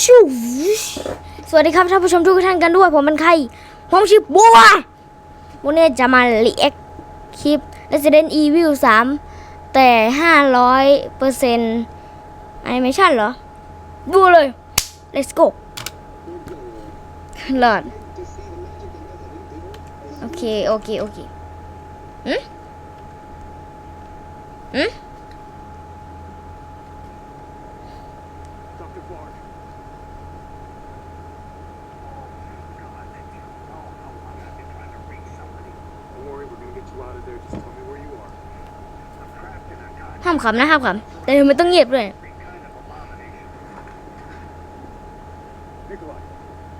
ชูสวัสดีครับท่านผู้ชมทุกท่านกันด้วย ผมเป็นใคร ผมชื่อบัววันนี้จะมารีแอคคลิป Resident Evil 3 แต่ 500เปอร์เซ็นต์แอนิเมชันเหรอ ดูเลย let's go หลอดโอเค โอเค โอเคอืมอืม ห้ามขำนะห้ามขำแต่ทำไมต้องเงียบด้วย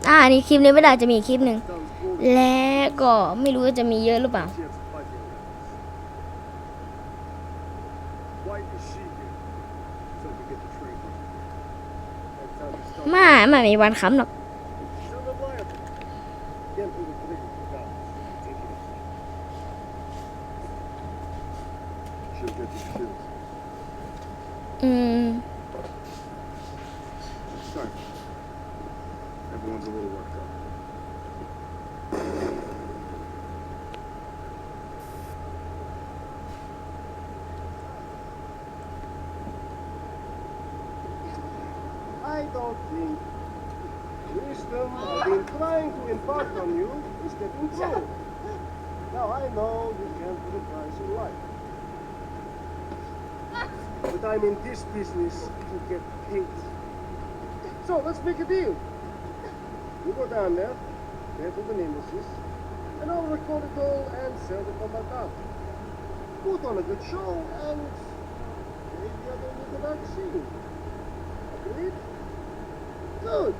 อ่านี่คลิปนี้ไม่ได้จะมีคลิปหนึ่งและก็ไม่รู้ว่าจะมีเยอะหรือเปล่ามาไม่มีวันขำหรอก She'll get these shoes. อืม Sorry. Everyone's a little worked up. I don't think wisdom I've been trying to impart on you is getting through. Now I know you can't put a price on life. But I'm in this business to get paid. So let's make a deal. You go down there, pay for the nemesis, and I'll record it all and sell it the combat out. Put on a good show and maybe I don't need the vaccine. Agreed? Good.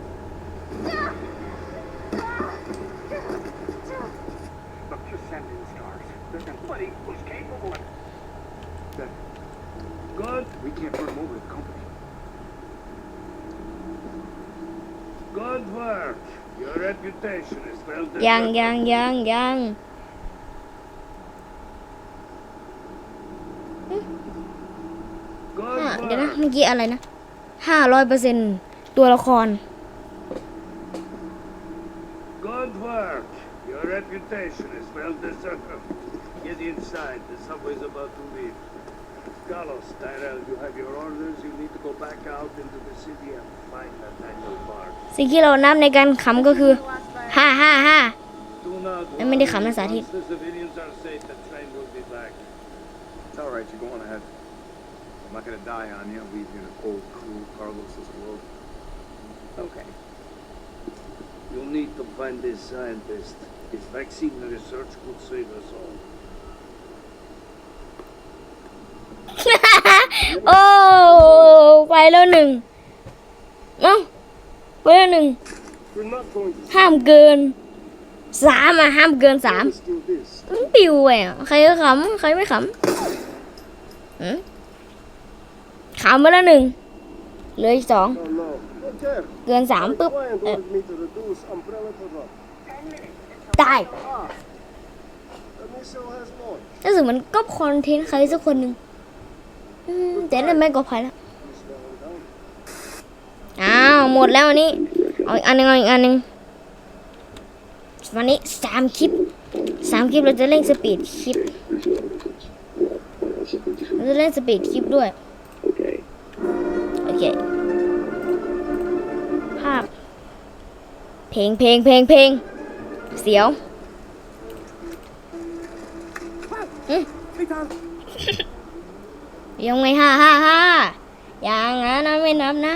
Look, just send in stars. There's nobody who's capable of... Good. Good. We can't turn them over to the company. Good work. Your reputation is well ยังยังยังยัง Good อะ work. เดี๋ยวนะเมื่อกี้อะไรนะห้าร้อยเปอร์เซ็นตัวละคร Good work. Your reputation is well deserved. Get inside. The subway's about to leave. Carlos, Tyrell, you have your orders. You need to go back out into the city and find Nathaniel Bard. สิ่งที่เรานับในการขำก็คือห้าห้าห้า Do not Em hindi worry. kami sa atin. Once the civilians are safe, the train will be back. It's all right. You're going ahead. I'm not gonna die on you. I'll leave you in a cold, cruel Carlos's world. Okay. You'll need to find this scientist. His vaccine research could save us all. โอ้ไปแล้วหนึ่งเอ้าไปแล้วหนึ่งห้ามเกินสามอะห้ามเกินสามปิวอะใครก็ขำใครไม่ขำหืมขำไปแล้วหนึ่งเหลืออีกสองเกินสามปุ๊บ client เอ่อ wanted me to reduce umbrella to rub. ได้ Ah. The missile has launched. รู้สึกเหมือนก็คอนเทนต์ใครสักคนหนึ่ง แต่นั่นไม่ก็ภัยแล้วอ้าวหมดแล้วอันนี้เอาอีกอันหนึงเอาอีกอันหนึงวันนี้สามคลิปสามคลิปเราจะเล่นสปีดคลิปเราจะเล่นสปีดคลิปด้วย Okay. โอเคภาพเพลงเพลงเพลงเพลงเสียว ยังไม่ห้าห้าห้าอย่างนั้นนะไม่นับนะ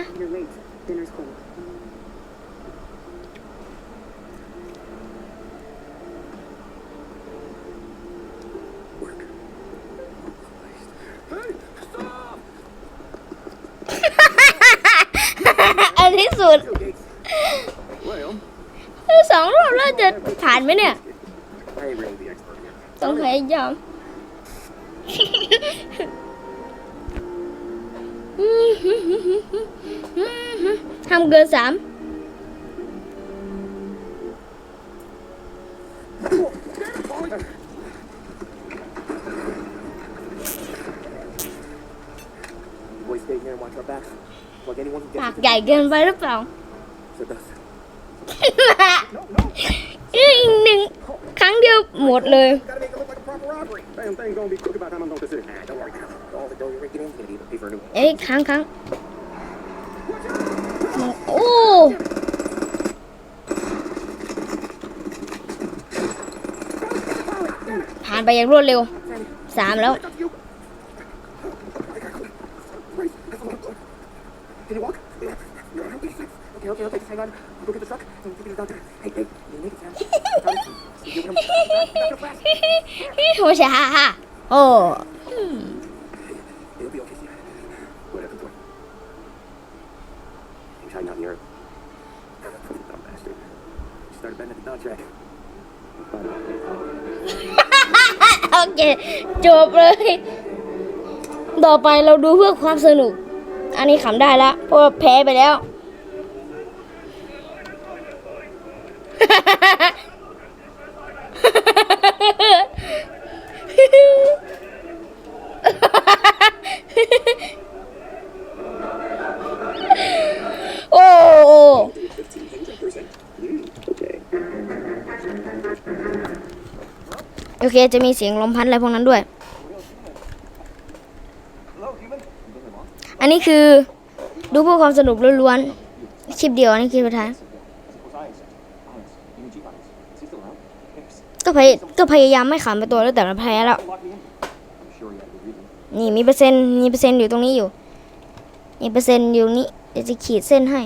อันที่สุดสองรอบแล้วจะผ่านไหมเนี่ย ต้องพยายาม Không cơ sảm Mặt gầy game vai rất lòng Đừng kháng được một lời. เอ้ยค้างค้างโอ้ผ่านไปอย่างรวดเร็วสามแล้วโอ้ชาโอ้ on Europe. โอเคจบเลย ต่อไปเราดูเพื่อความสนุก อันนี้ขำได้แล้วเพราะแพ้ไปแล้วฮ่าฮ่าฮ่าฮ่าฮ่าฮ่าฮ่าฮ่า โอ้โอ้ okay. โอ เค จะมีเสียงลมพัดอะไรพวกนั้นด้วย อันนี้คือดูเพื่อความสนุกล้วนๆ คลิปเดียวนนี้คลิปสุดท้าย ก็พยก็พยายามไม่ขำไปตัวแล้วแต่มันแพ้แล้ว นี่มีเปอร์เซ็นต์มีเปอร์เซ็นต์อยู่ตรงนี้อยู่ มีเปอร์เซ็นต์อยู่นี้เดี๋ยวจะขีดเส้นให้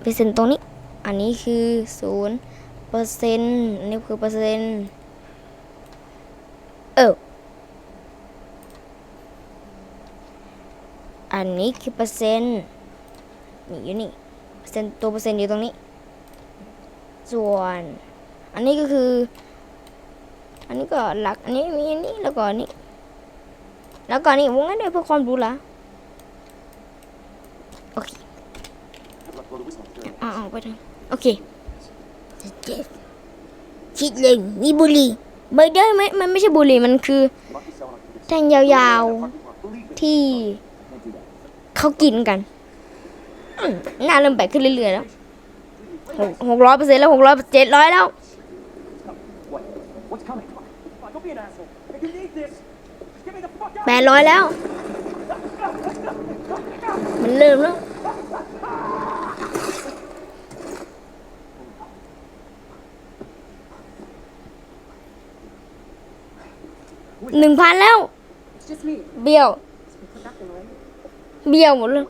เปอร์เซ็นต์ตรงนี้ อันนี้คือศูนย์เปอร์เซ็นต์อันนี้คือเปอร์เซ็นต์เออ อันนี้คือเปอร์เซ็นต์นี่อยู่นี่เปอร์เซ็นต์ตัวเปอร์เซ็นต์อยู่ตรงนี้ ส่วน อันนี้ก็คือ อันนี้ก็หลักอันนี้มีอันนี้แล้วก็อันนี้ แล้วก็อันนี้วงเล็บด้วยเพื่อความรู้ละโอเคเอาเอาไปทางโอเคคิดเลยมีบุหรี่ไม่ได้ไม่มันไม่ใช่บุหรี่มันคือแท่งยาวๆที่ เขากินกันหน้าเริ่มแปลกขึ้นเรื่อยๆแล้วหกร้อยเปอร์เซ็นต์แล้วหกร้อยเจ็ดร้อยแล้วแปดร้อยแล้ว มันเริ่มแล้วหนึ่งพันแล้ว เบี้ยว เบี้ยวหมดเลย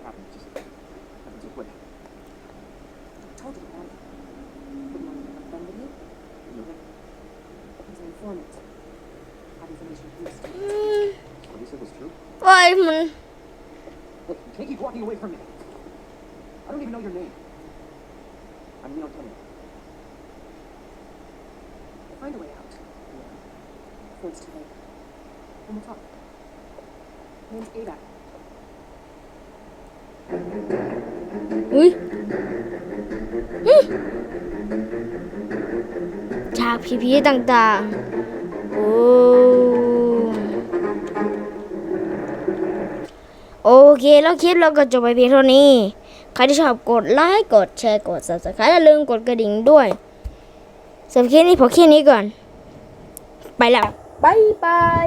ว่ามัน Take you can't keep walking away from me. I don't even know your name. I'm Nino Tennant. I'll find a way out. Yeah. Before it's too late. And we'll talk. Name's Ada. อุ้ยอื้อฉากผีๆต่างๆ โอ้ โอเค แล้วคลิปเราก็จบไปเพียงเท่านี้ ใครที่ชอบกดไลค์ กดแชร์ กด subscribe อย่าลืมกดกระดิ่งด้วยสำหรับคลิปนี้พอแค่นี้ก่อน ไปแล้วบายบาย